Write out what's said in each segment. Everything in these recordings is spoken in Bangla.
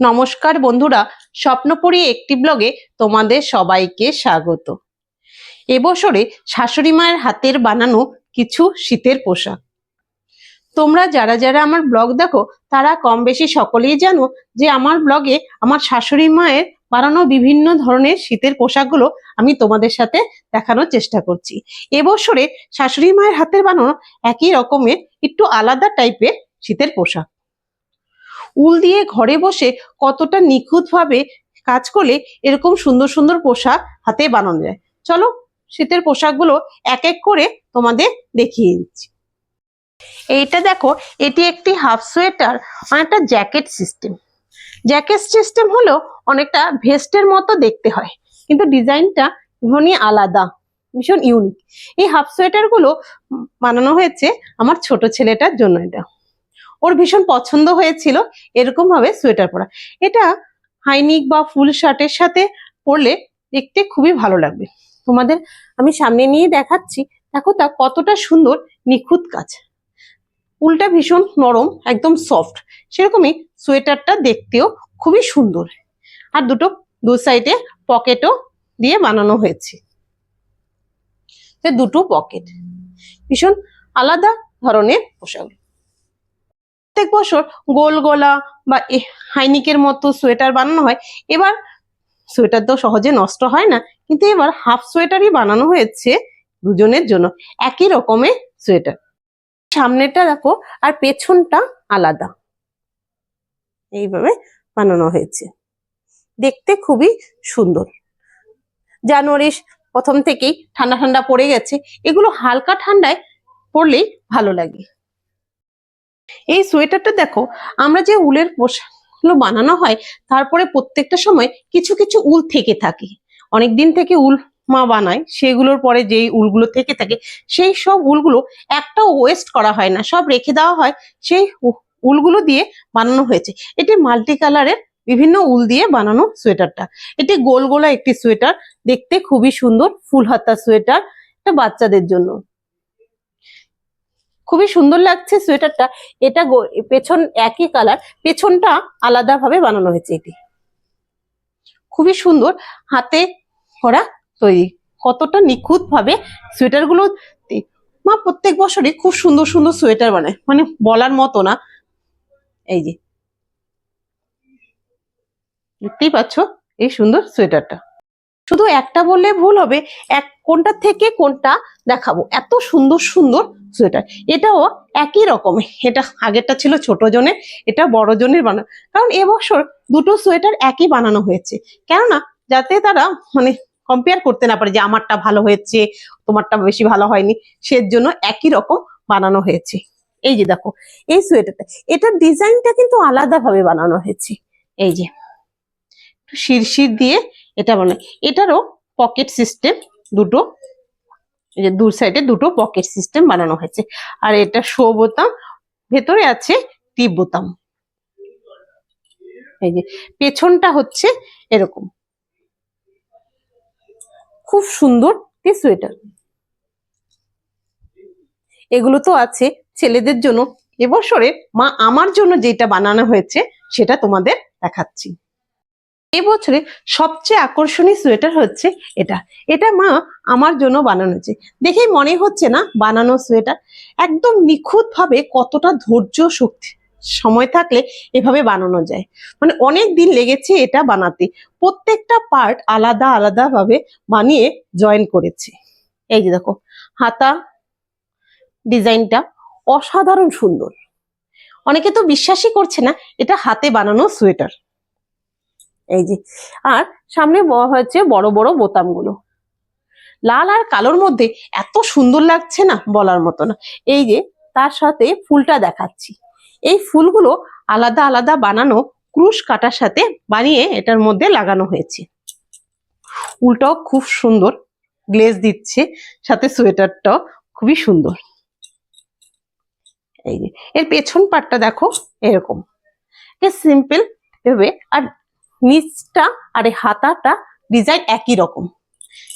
নমস্কার বন্ধুরা, স্বপ্নপুরী একটি ব্লগে তোমাদের সবাইকে স্বাগত। এবছরে শাশুড়ি মায়ের হাতের বানানো কিছু শীতের পোশাক। তোমরা যারা যারা আমার ব্লগ দেখো, তারা কম বেশি সকলেই জানো যে আমার ব্লগে আমার শাশুড়ি মায়ের বানানো বিভিন্ন ধরনের শীতের পোশাকগুলো আমি তোমাদের সাথে দেখানোর চেষ্টা করছি। এবছরে শাশুড়ি মায়ের হাতের বানানো একই রকমের, একটু আলাদা টাইপের শীতের পোশাক। উল দিয়ে ঘরে বসে কতটা নিখুঁতভাবে কাজ করলে এরকম সুন্দর সুন্দর পোশাক হাতে বানানো যায়। চলো শীতের পোশাকগুলো এক এক করে তোমাদের দেখিয়ে দিচ্ছি। এইটা দেখো, এটি একটি হাফ সোয়েটার, অনেকটা জ্যাকেট সিস্টেম। জ্যাকেট সিস্টেম হলো অনেকটা ভেস্টের মতো দেখতে হয়, কিন্তু ডিজাইনটা ভীষণই আলাদা, ভীষণ ইউনিক এই হাফ সোয়েটারগুলো বানানো হয়েছে আমার ছোট ছেলেটার জন্য এটা। ওর ভীষণ পছন্দ হয়েছিল এরকম ভাবে সোয়েটার পরা। এটা হাইনিক বা ফুল শার্টের সাথে পরলে দেখতে খুবই ভালো লাগবে। তোমাদের আমি সামনে নিয়ে দেখাচ্ছি, দেখো তা কতটা সুন্দর নিখুঁত কাজ। উলটা ভীষণ নরম, একদম সফট সেরকমই সোয়েটারটা দেখতেও খুবই সুন্দর। আর দুটো দু সাইডে পকেটও দিয়ে বানানো হয়েছে। দুটো পকেট ভীষণ আলাদা ধরনের পোশাক। প্রত্যেক বছর গোল গলা বা হাইনিকের মতো সোয়েটার বানানো হয়। এবার সোয়েটার তো সহজে নষ্ট হয় না, কিন্তু এবার হাফ সোয়েটারই বানানো হয়েছে দুজনের জন্য। একই রকমের সোয়েটার। সামনেটা দেখো, আর পেছনটা আলাদা। এইভাবে বানানো হয়েছে। দেখতে খুবই সুন্দর। জানুয়ারি প্রথম থেকেই ঠান্ডা ঠান্ডা পড়ে গেছে। এগুলো হালকা ঠান্ডায় পরলেই ভালো লাগে। এই সোয়েটারটা দেখো, আমরা যে উলের পোশাকগুলো বানানো হয়, তারপরে প্রত্যেকটা সময় কিছু কিছু উল থেকে থাকে। অনেক দিন থেকে উল মা বানায়, সেগুলোর পরে যেই উলগুলো থেকে থাকে, সেই সব উলগুলো একটাও ওয়েস্ট করা হয় না, সব রেখে দেওয়া হয়, সেই উলগুলো দিয়ে বানানো হয়েছে। এটি মাল্টি কালারের বিভিন্ন উল দিয়ে বানানো সোয়েটারটা। এটি গোল গোলা একটি সোয়েটার, দেখতে খুবই সুন্দর, ফুল হাতা সোয়েটার, এটা বাচ্চাদের জন্য। খুবই সুন্দর লাগছে সোয়েটারটা। এটা পেছন একই কালার, পেছনটা আলাদাভাবে বানানো হয়েছে এটি। খুবই সুন্দর, হাতে করা তৈরি। কতটা নিখুঁত ভাবে সোয়েটারগুলো মা প্রত্যেক বছরই খুব সুন্দর সুন্দর সোয়েটার বানায়। মানে বলার মতো না। এই যে। দেখতেই পাচ্ছ এই সুন্দর সোয়েটারটা। শুধু একটা বললে ভুল হবে, এক কোনটা থেকে কোনটা দেখাবো? এত সুন্দর সুন্দর সোয়েটার। এটাও একই রকমের এটা আগেরটা ছিল ছোট জনের, এটা বড় জনের বানানো কারণ এবছর দুটো সোয়েটার একই বানানো হয়েছে। কেননা যাতে তারা মানে কম্পেয়ার করতে না পারে যে আমারটা ভালো হয়েছে, তোমারটা বেশি ভালো হয়নি, সেজন্য একই রকম বানানো হয়েছে। এই যে দেখো, এই সোয়েটারটা, এটার ডিজাইনটা কিন্তু আলাদাভাবে বানানো হয়েছে। এই যে শিরশির দিয়ে এটা বানায় এটারও পকেট সিস্টেম দুটো যে দু সাইডে দুটো পকেট সিস্টেম বানানো হয়েছে। আর এটা শো বোতাম ভেতরে আছে টিপ বোতাম এই যে পেছনটা হচ্ছে এরকম। খুব সুন্দর একটি সোয়েটার এগুলো তো আছে ছেলেদের জন্য। এবছরে মা আমার জন্য যেটা বানানো হয়েছে সেটা তোমাদের দেখাচ্ছি। এবছরে সবচেয়ে আকর্ষণীয় সোয়েটার হচ্ছে এটা। এটা মা আমার জন্য বানানো হয়েছে। দেখেই মনে হচ্ছে না বানানো সোয়েটার? একদম নিখুঁত ভাবে কতটা ধৈর্য শক্তি। সময় থাকলে এভাবে বানানো যায়। মানে অনেক দিন লেগেছে এটা বানাতে। প্রত্যেকটা পার্ট আলাদা আলাদা ভাবে বানিয়ে জয়েন করেছে। এই যে দেখো, হাতা, ডিজাইনটা অসাধারণ সুন্দর। অনেকে তো বিশ্বাসই করছে না এটা হাতে বানানো সোয়েটার। এই যে, আর সামনে হচ্ছে বড় বড় বোতামগুলো। লাল আর কালোর মধ্যে এত সুন্দর লাগছে না বলার মতো না। এই যে, তার সাথে ফুলটা দেখাচ্ছি। এই ফুলগুলো আলাদা আলাদা বানানো ক্রুশ কাটার সাথে বানিয়ে এটার মধ্যে লাগানো হয়েছে। উলটাও খুব সুন্দর, গ্লেজ দিচ্ছে, সাথে সোয়েটারটাও খুবই সুন্দর। এই যে, এর পেছন পাটটা দেখো, এরকম। সিম্পল ভেবে আর নিচটা আর এই হাতাটা ডিজাইন একই রকম।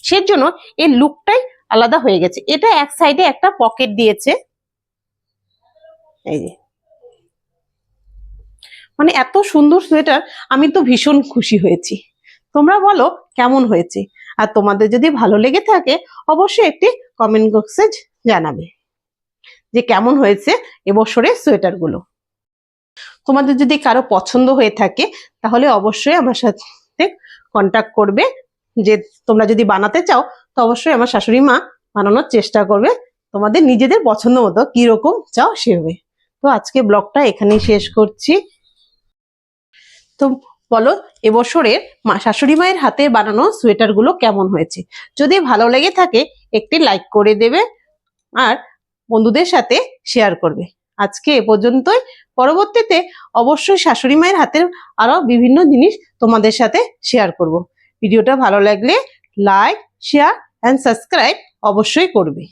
সেজন্য এর লুকটাই আলাদা হয়ে গেছে। এটা এক সাইডে একটা পকেট দিয়েছে। এই যে। মানে এত সুন্দর সোয়েটার আমি তো ভীষণ খুশি হয়েছি। তোমরা বলো কেমন হয়েছে? আর তোমাদের যদি ভালো লেগে থাকে, অবশ্যই একটি কমেন্ট বক্সে জানাবে যে কেমন হয়েছে এবছরের সোয়েটারগুলো তোমাদের যদি কারও পছন্দ হয়ে থাকে, তাহলে অবশ্যই আমার সাথে কন্ট্যাক্ট করবে। যে তোমরা যদি বানাতে চাও, তো অবশ্যই আমার শাশুড়ি মা বানানোর চেষ্টা করবে। তোমাদের নিজেদের পছন্দ মতো কীরকম চাও সেভাবে। তো আজকে ব্লগটা এখানেই শেষ করছি। তো বলো, এবছরের মা শাশুড়ি মায়ের হাতে বানানো সোয়েটারগুলো কেমন হয়েছে? যদি ভালো লেগে থাকে, একটি লাইক করে দেবে আর বন্ধুদের সাথে শেয়ার করবে। আজকে এ পর্যন্তই। পরবর্তীতে অবশ্যই শাশুড়ি মায়ের হাতের আরও বিভিন্ন জিনিস তোমাদের সাথে শেয়ার করব। ভিডিওটা ভালো লাগলে লাইক শেয়ার অ্যান্ড সাবস্ক্রাইব অবশ্যই করবে।